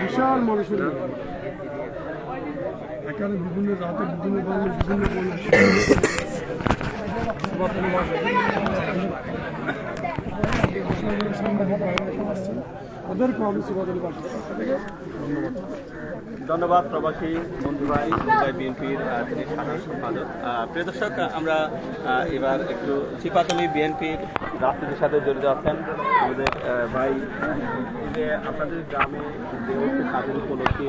বিশাল মানুষের এখানে বিভিন্ন জাতের বিভিন্ন ধরনের বিভিন্ন বর্ণের ওদেরকে আমি সিবাদলি বাসী ধন্যবাদ। ধন্যবাদ প্রবাসী বন্ধু ভাই বিএনপির সাধারণ সম্পাদক। প্রিয় দর্শক আমরা এবার একটু চিপাতলি বিএনপির রাজনীতির সাথে জড়িত আছেন। আমাদের ভাই যে আপনাদের গ্রামে যে কাজের উপলক্ষে?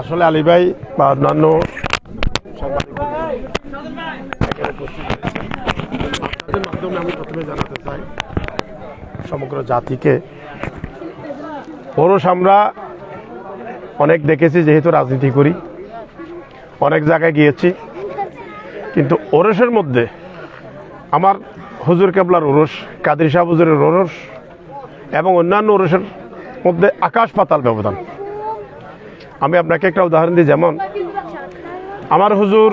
আসলে আলী ভাই বা অন্যান্য সাংবাদিক এখানে উপস্থিত হয়েছেন। আপনাদের মাধ্যমে আমি প্রথমে জানাতে চাই। সমগ্র জাতিকে। পৌরুষ আমরা অনেক দেখেছি, যেহেতু রাজনীতি করি। অনেক জায়গায় গিয়েছি। কিন্তু ওরসের মধ্যে আমার হুজুর কেবলার ওরস, কাদির শাহ হুজুরের ওরস এবং অন্যান্য ওরসের মধ্যে আকাশ পাতাল ব্যবধান। আমি আপনাকে একটা উদাহরণ দিই, যেমন আমার হুজুর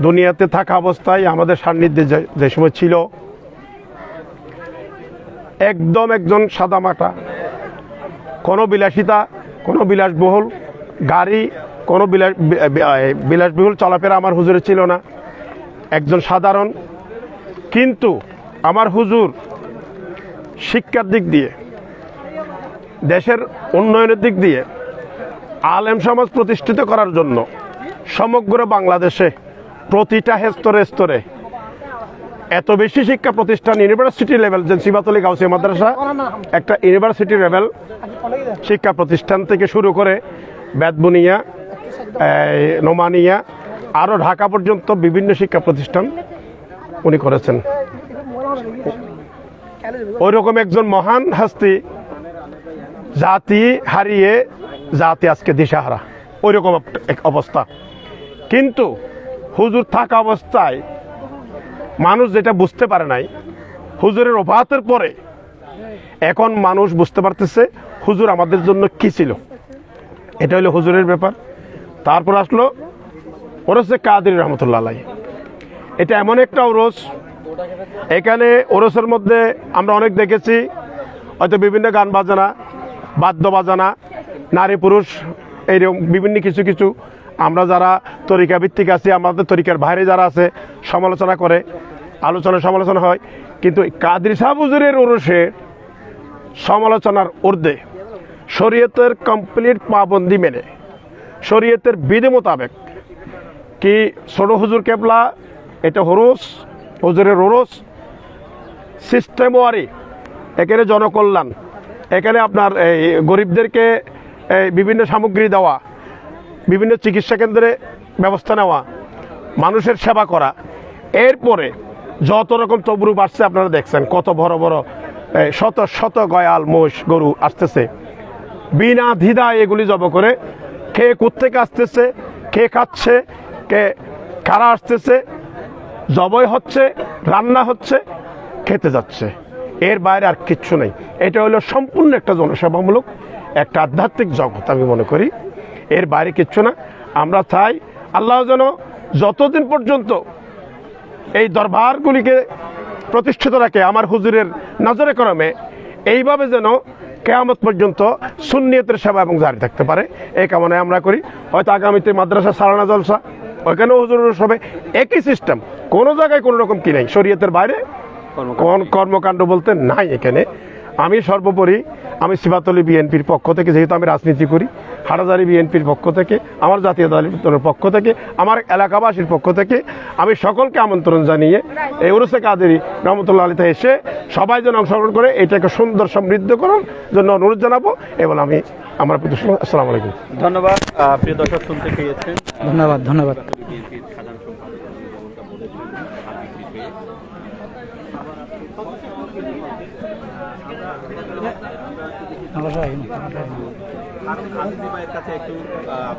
দুনিয়াতে থাকা অবস্থায় আমাদের সান্নিধ্যে যে- সময় ছিল, একদম একজন সাদামাটা, কোনো বিলাসিতা, কোনো বিলাসবহুল গাড়ি, কোনো বিলাস বিলাসবহুল চলাফেরা আমার হুজুরে ছিল না। একজন সাধারণ, কিন্তু আমার হুজুর শিক্ষার দিক দিয়ে, দেশের উন্নয়নের দিক দিয়ে আলেম সমাজ প্রতিষ্ঠিত করার জন্য সমগ্র বাংলাদেশে প্রতিটা স্তরে স্তরে এত বেশি শিক্ষা প্রতিষ্ঠান ইউনিভার্সিটি লেভেল যে সিবাতলি গাউসিয়া মাদ্রাসা, একটা ইউনিভার্সিটি লেভেল শিক্ষা প্রতিষ্ঠান থেকে শুরু করে বেদবুনিয়া নোমানিয়া আরও ঢাকা পর্যন্ত বিভিন্ন শিক্ষা প্রতিষ্ঠান উনি করেছেন। ওই রকম একজন মহান হাস্তি, জাতি হারিয়ে জাতি আজকে দিশাহারা। ওই রকম এক অবস্থা। কিন্তু হুজুর থাকা অবস্থায় মানুষ যেটা বুঝতে পারে নাই, হুজুরের অভাতের পরে এখন মানুষ বুঝতে পারতেছে হুজুর আমাদের জন্য কি ছিল এটা হলো হুজুরের ব্যাপার তারপর আসলো ওরসে কাদির রহমতুল্লাহ আলাই। এটা এমন একটা ওরস, এখানে ওরসের মধ্যে আমরা অনেক দেখেছি, হয়তো বিভিন্ন গান বাজানা বাদ্য বাজানা নারী পুরুষ এইরকম বিভিন্ন কিছু কিছু আমরা যারা তরিকা ভিত্তিক আছি, আমাদের তরিকার বাইরে যারা আছে, সমালোচনা করে, আলোচনা সমালোচনা হয়। কিন্তু কাদির শাহ হুজুরের ওরসে সমালোচনার ঊর্ধ্বে শরীয়তের কমপ্লিট পাবন্দি মেনে, শরীয়তের বিধি মোতাবেক কি ছোট হুজুর কেবলা, এটা হরস, হুজুরের ওরস সিস্টেম ওয়ারি এখানে জনকল্যাণ, এখানে আপনার এই গরিবদেরকে বিভিন্ন সামগ্রী দেওয়া বিভিন্ন চিকিৎসা কেন্দ্রে ব্যবস্থা নেওয়া, মানুষের সেবা করা। এরপরে যত রকম তবরু বাড়ছে আপনারা দেখছেন, কত বড় বড় শত শত গয়াল মোষ গরু আসতেছে। বিনা দ্বিধায় এগুলি জব করে কে কোত্থেকে আসতেছে, কে খাচ্ছে, কে, কারা আসতেছে, জবই হচ্ছে, রান্না হচ্ছে, খেতে যাচ্ছে। এর বাইরে আর কিচ্ছু নেই। এটা হলো সম্পূর্ণ একটা জনসেবামূলক, একটা আধ্যাত্মিক জগৎ আমি মনে করি। এর বাইরে কিচ্ছু না। আমরা চাই আল্লাহ যেন যতদিন পর্যন্ত এই দরবারগুলিকে প্রতিষ্ঠিত রাখে আমার হুজুরের নজরে করমে এইভাবে যেন কেয়ামত পর্যন্ত সুন্নিয়তের সেবা এবং জারি থাকতে পারে। এই কামনায় আমরা করি। হয়তো আগামীতে মাদ্রাসা সালানা জলসা ওইখানেও হুজুরের সবে একই সিস্টেম কোনো জায়গায় কোনো রকম কি নাই। শরীয়তের বাইরে কোন কর্মকাণ্ড বলতে নাই এখানে। আমি সর্বোপরি আমি সিবাতলি বিএনপির পক্ষ থেকে যেহেতু আমি রাজনীতি করি হাটাজারি বিএনপির পক্ষ থেকে আমার জাতীয় দলের পক্ষ থেকে আমার এলাকাবাসীর পক্ষ থেকে আমি সকলকে আমন্ত্রণ জানিয়ে এই উরুসে কাদেরি রহমতুল্লাহ আলীতে এসে সবাই যেন অংশগ্রহণ করে এটাকে সুন্দর সমৃদ্ধ করার জন্য অনুরোধ জানাব। এবং আমি আমার প্রতি আসসালামু আলাইকুম। ধন্যবাদ। প্রিয় দর্শক শুনতে পেয়েছেন। ধন্যবাদ ধন্যবাদ বিএনপির সাধারণ সম্পাদক যেমনটা বলেছিলেন, রাজনীতি পেয়ে। হারুন হারুন ভাইয়ের কাছে একটু আহ, আমরা একটু আহ, জানতে চাইব আহ, যে, আহ,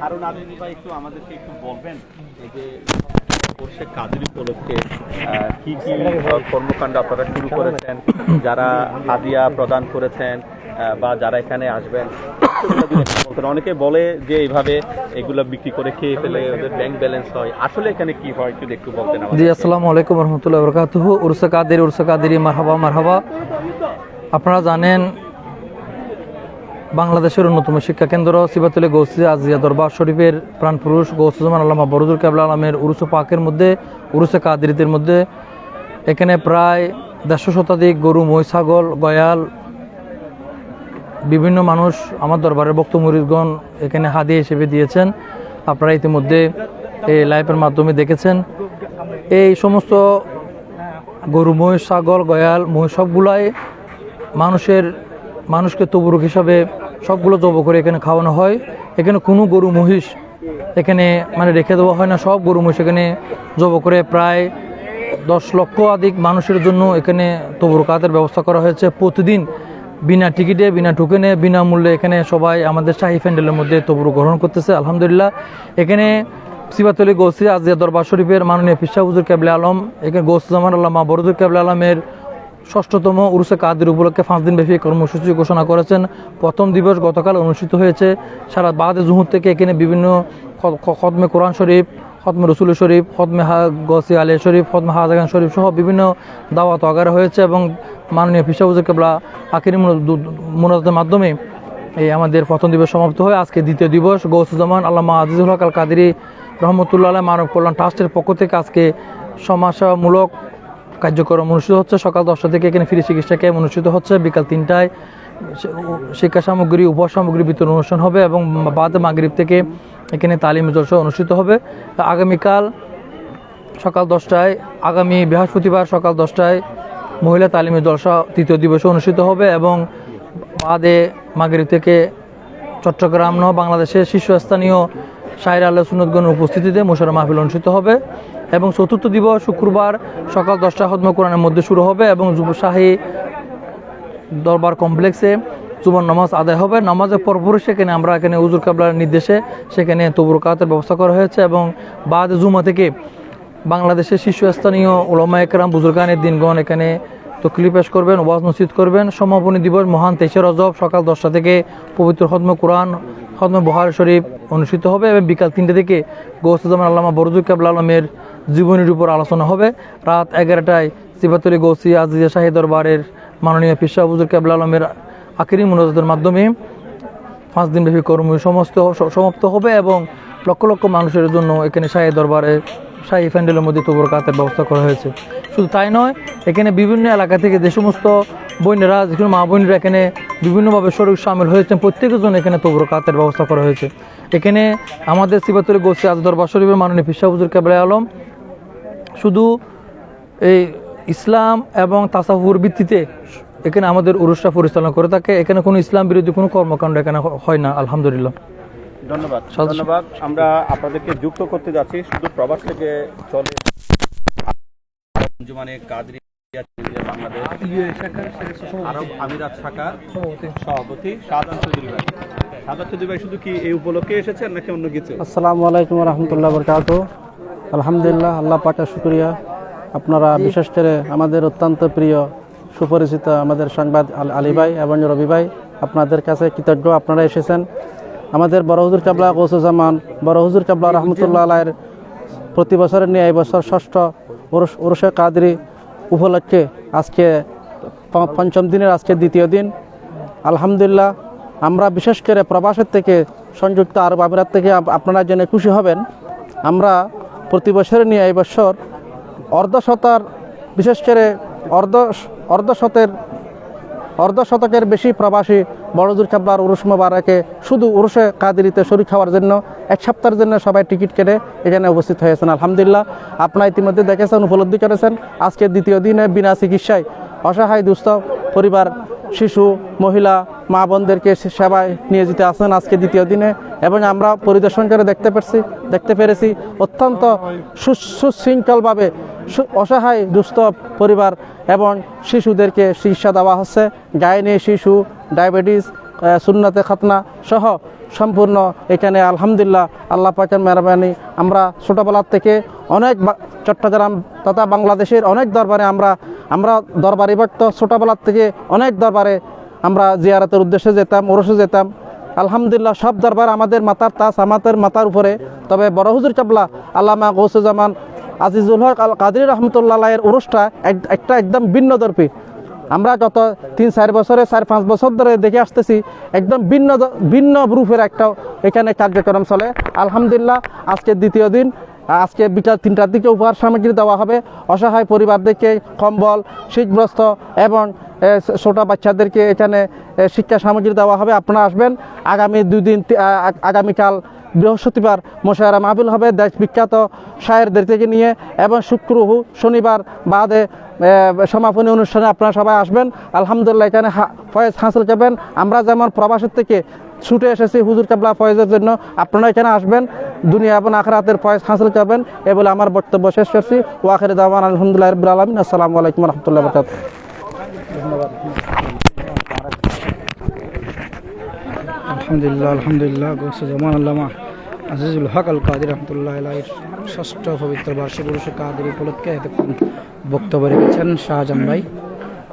হারুন আলী ভাই একটু আমাদেরকে একটু বলবেন যে কাজের কর্মকাণ্ড আপনারা শুরু করেছেন? যারা হাদিয়া প্রদান করেছেন বা যারা এখানে আসবেন একটু। অনেকে বলে যে এইভাবে এগুলো বিক্রি করে খেয়ে ফেলে ওদের ব্যাংক ব্যালেন্স হয় আসলে এখানে কি হয় যদি একটু বলতেন। জি, আসসালামু আলাইকুম রহমতুল্লাহ বরকাতুহু উরসে কাদের, উরসে কাদেরি, মারহাবা মারহাবা আপনারা জানেন, বাংলাদেশের অন্যতম শিক্ষা কেন্দ্র সিবাতুলে গৌসি আজিয়া দরবার শরীফের প্রাণপুরুষ গৌসুজমান আল্লামা বরদুল কাবলা আলমের উরুস পাকের মধ্যে, উরুসে কাদেরিদের মধ্যে এখানে প্রায় দেড়শো শতাধিক গরু মই ছাগল, গয়াল বিভিন্ন মানুষ আমার দরবারের বক্ত মুরিদগণ এখানে হাদি হিসেবে দিয়েছেন। আপনারা ইতিমধ্যে এই লাইভের মাধ্যমে দেখেছেন। এই সমস্ত গরু, মহিষ, ছাগল, গয়াল, মহিষ, সবগুলাই মানুষের, মানুষকে তবুরুক হিসাবে সবগুলো জব করে এখানে খাওয়ানো হয়। এখানে কোনো গরু, মহিষ এখানে মানে রেখে দেওয়া হয় না। সব গরু, মহিষ এখানে জব করে প্রায় দশ লক্ষ অধিক মানুষের জন্য এখানে তবুরকাতের ব্যবস্থা করা হয়েছে। প্রতিদিন বিনা টিকিটে, বিনা টোকেনে বিনামূল্যে এখানে সবাই আমাদের শাহী প্যান্ডেলের মধ্যে তবুরু গ্রহণ করতেছে, আলহামদুলিল্লাহ। এখানে সিবাতলি গৌসি আজিয়া দরবার শরীফের মাননীয় ফিসা হুজুর কেবলে আলম, এখানে গৌসুজামান আল্লামা বরদুর কেবলে আলমের ষষ্ঠতম উরুসে কাদের উপলক্ষে পাঁচ দিন ব্যাপী কর্মসূচি ঘোষণা করেছেন। প্রথম দিবস গতকাল অনুষ্ঠিত হয়েছে। সারা বাদে জুহুর থেকে এখানে বিভিন্ন খ- খ- কোরআন শরীফ খতমে রসুল শরীফ খতমে হা, গসি আলিয়া শরীফ খতমে হাজাগান শরীফ সহ বিভিন্ন দাওয়াত আগারা হয়েছে এবং মাননীয় ফিসাউজুর কেবলা আকিরি মুনাজাতের মাধ্যমে এই আমাদের প্রথম দিবস সমাপ্ত হয় আজকে দ্বিতীয় দিবস গৌসুজ্জামান আল্লামা আজিজুল হক আল কাদিরি রহমতুল্লাহ আলাহ মানব কল্যাণ ট্রাস্টের পক্ষ থেকে আজকে সমাসামূলক কার্যক্রম অনুষ্ঠিত হচ্ছে। সকাল দশটা থেকে এখানে ফ্রি চিকিৎসা ক্যাম্প অনুষ্ঠিত হচ্ছে। বিকাল তিনটায় শিক্ষা সামগ্রী, উপহার সামগ্রী বিতরণ অনুষ্ঠান হবে এবং বাদ মাগরিব থেকে এখানে তালিম জলসা অনুষ্ঠিত হবে। আগামীকাল সকাল দশটায়, আগামী বৃহস্পতিবার সকাল দশটায় মহিলা তালিমের জলসা তৃতীয় দিবসে অনুষ্ঠিত হবে এবং বাদে মাগরিব থেকে চট্টগ্রাম নহ বাংলাদেশের শীর্ষস্থানীয় শাহির আল্লাহ সুনতগণের উপস্থিতিতে মোশারা মাহফিল অনুষ্ঠিত হবে এবং চতুর্থ দিবস শুক্রবার সকাল দশটা হদম কোরআনের মধ্যে শুরু হবে এবং যুব যুবশাহী দরবার কমপ্লেক্সে জুমার নামাজ আদায় হবে। নামাজের পরপরই সেখানে আমরা এখানে উজুর কাবলার নির্দেশে সেখানে তবরকাতের ব্যবস্থা করা হয়েছে এবং বাদ জুমা থেকে বাংলাদেশের শীর্ষস্থানীয় ওলামা একরাম বুজুর্গানের দিনগণ এখানে তকলি পেশ করবেন, ওয়াজ মসজিদ করবেন। সমাপনী দিবস মহান তেইশে রজব, সকাল দশটা থেকে পবিত্র হদম কোরআন হদম বহার শরীফ অনুষ্ঠিত হবে এবং বিকাল তিনটে থেকে গৌসুজ্জামান আল্লামা বরজুল কাবলা আলমের জীবনীর উপর আলোচনা হবে। রাত এগারোটায় সিবাতলি গৌসি আজিজা শাহী দরবারের মাননীয় ফিসা বুজুর কাবলা আলমের আখিরি মুনাজাতের মাধ্যমে পাঁচ দিনব্যাপী কর্ম সমস্ত সমাপ্ত হবে এবং লক্ষ লক্ষ মানুষের জন্য এখানে শাহী দরবারে, শাহী প্যান্ডেলের মধ্যে তবুর কাতের ব্যবস্থা করা হয়েছে। শুধু তাই নয়, এখানে বিভিন্ন এলাকা থেকে যে সমস্ত বোনেরা যেখানে মা বোনেরা এখানে বিভিন্নভাবে শরীর সামিল হয়েছেন প্রত্যেকের জন্য এখানে তবুর কাতের ব্যবস্থা করা হয়েছে। এখানে আমাদের সিবাতুরে গোসি আজ দরবার শরীফের মাননীয় ফিসা হুজুর কাবলা আলম শুধু এই ইসলাম এবং তাসাফুর ভিত্তিতে এখানে আমাদের উরুসটা পরিচালনা করে থাকে। এখানে কোনো ইসলাম বিরোধী কোনো কর্মকাণ্ড এখানে হয় না আলহামদুলিল্লাহ। ধন্যবাদ। ধন্যবাদ। আমরা আপনাদেরকে যুক্ত করতে যাচ্ছি। শুধু প্রবাস থেকে চলে আঞ্জুমানে কাদরি বাংলাদেশ। আরব আমিরাত শাখার সভাপতি। শাহজাহান চৌধুরী ভাই। শাহজাহান চৌধুরী ভাই শুধু কি এই উপলক্ষে এসেছেন নাকি অন্য কিছু? আসসালামু আলাইকুম রহমতুল্লাহ বরকাত আলহামদুলিল্লাহ আল্লাহ পাকের শুক্রিয়া। আপনারা বিশেষ করে আমাদের অত্যন্ত প্রিয় সুপরিচিত আমাদের সংবাদ আল- ভাই এবং রবি ভাই, আপনাদের কাছে কৃতজ্ঞ। আপনারা এসেছেন আমাদের বড় হুজুর কাবলা কৌসুজামান বড় হুজুর কাবলা রহমতুল্লাহ আলাইয়ের প্রতি বছরের নিয়ে এই বছর ষষ্ঠ উরুস উরুষে কাদরি উপলক্ষে আজকে পঞ্চম দিনের আজকে দ্বিতীয় দিন। আলহামদুলিল্লাহ, আমরা বিশেষ করে প্রবাসের থেকে সংযুক্ত আরব আমিরাত থেকে আপনারা জেনে খুশি হবেন, আমরা প্রতি বছরে নিয়ে এই বছর অর্ধশতার বিশেষ করে অর্ধ অর্ধশতের, অর্ধশতকের বেশি প্রবাসী বড়দুর কাবলার উরুস মোবারকে শুধু উরুষে কাদিরিতে শরীর খাওয়ার জন্য এক সপ্তাহের জন্য সবাই টিকিট কেটে এখানে উপস্থিত হয়েছেন। আলহামদুলিল্লাহ, আপনারা ইতিমধ্যে দেখেছেন, উপলব্ধি করেছেন। আজকের দ্বিতীয় দিনে বিনা চিকিৎসায় অসহায় দুস্থ পরিবার, শিশু, মহিলা মা বোনদেরকে সেবায় নিয়োজিত আছেন আজকে দ্বিতীয় দিনে এবং আমরা পরিদর্শন করে দেখতে পেরেছি দেখতে পেরেছি অত্যন্ত সুশৃঙ্খলভাবে অসহায়, দুস্থ পরিবার এবং শিশুদেরকে চিকিৎসা দেওয়া হচ্ছে। গাইনি, শিশু, ডায়াবেটিস সুন্নতে খাতনা সহ সম্পূর্ণ এখানে আলহামদুলিল্লাহ আল্লাহ পাকের মেহরবানি। আমরা ছোটোবেলার থেকে অনেক চট্টগ্রাম তথা বাংলাদেশের অনেক দরবারে আমরা আমরা দরবারি ভক্ত ছোটোবেলার থেকে অনেক দরবারে আমরা জিয়ারাতের উদ্দেশ্যে যেতাম, ওরসে যেতাম। আলহামদুলিল্লাহ সব দরবার আমাদের মাথার তাস, আমাদের মাথার উপরে। তবে বড় হুজুর চাবলা, আল্লামা গৌসুজ্জামান আজিজুল হক আল কাদির রহমতুল্লাহ এর উরসটা এক- একটা একদম ভিন্ন দর্পী। আমরা গত তিন, চার বছরে, চার, পাঁচ বছর ধরে দেখে আসতেছি, একদম ভিন্ন ভিন্ন রূপের একটা এখানে কার্যক্রম চলে। আলহামদুলিল্লাহ, আজকে দ্বিতীয় দিন। আজকে বিকাল তিনটার দিকে উপহার সামগ্রী দেওয়া হবে। অসহায় পরিবারদেরকে কম্বল শীতগ্রস্ত এবং ছোট বাচ্চাদেরকে এখানে শিক্ষা সামগ্রী দেওয়া হবে। আপনারা আসবেন। আগামী দুই দিন, তি- আ- আ- আগামীকাল বৃহস্পতিবার মোশায়রা মাহবিল হবে। দেশ বিখ্যাত শায়েরদের থেকে নিয়ে এবং শুক্র শনিবার বাদে সমাপনী অনুষ্ঠানে আপনারা সবাই আসবেন। আলহামদুলিল্লাহ, এখানে ফয়েজ হাসিল করবেন। আমরা যেমন প্রবাসের থেকে ছুটে এসেছি হুজুর কাবলা ফয়েজের জন্য। আপনারা এখানে আসবেন, দুনিয়া এবং আখরাতের ফয়েজ হাসিল করবেন। এ বলে আমার বক্তব্য শেষ করছি। ওয়াখের দাওয়ান আলহামদুলিল্লাহ রবিল আলমিন। আসসালামু আলাইকুম রহমতুল্লাহ বরকাত আলহামদুলিল্লাহ আলহামদুলিল্লাহ। গৌসুজ্জামান আল্লামা আজিজুল হক আল কাদির রহমতুল্লাহ আলাইর ষষ্ঠ পবিত্র বার্ষিক উরুষে কাদির উপলক্ষে বক্তব্য রেখেছেন শাহজাহান ভাই।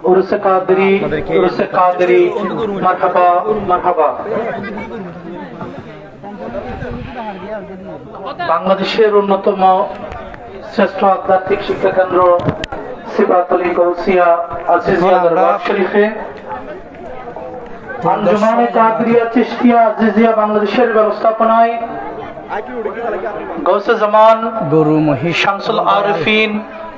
উরসে কাদরি উরসে কাদরি মারহাবা মারহাবা। বাংলাদেশের অন্যতম শ্রেষ্ঠ আধ্যাত্মিক শিক্ষা কেন্দ্র সিবাতলি গৌসিয়া আজিজিয়া দরবার শরীফে। আঞ্জুমানে কাদরিয়া চিশতিয়া আজিজিয়া বাংলাদেশের ব্যবস্থাপনায় গৌসে জামান গরু মহিষ শামসুল আরিফিন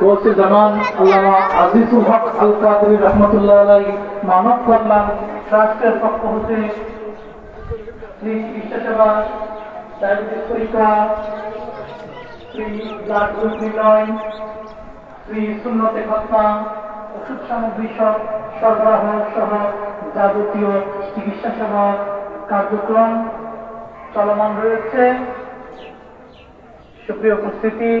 শ্রী সামগ্রী সব সরবরাহ সহ যাবতীয় চিকিৎসা সেবা কার্যক্রম চলমান রয়েছে। সুপ্রিয় উপস্থিতি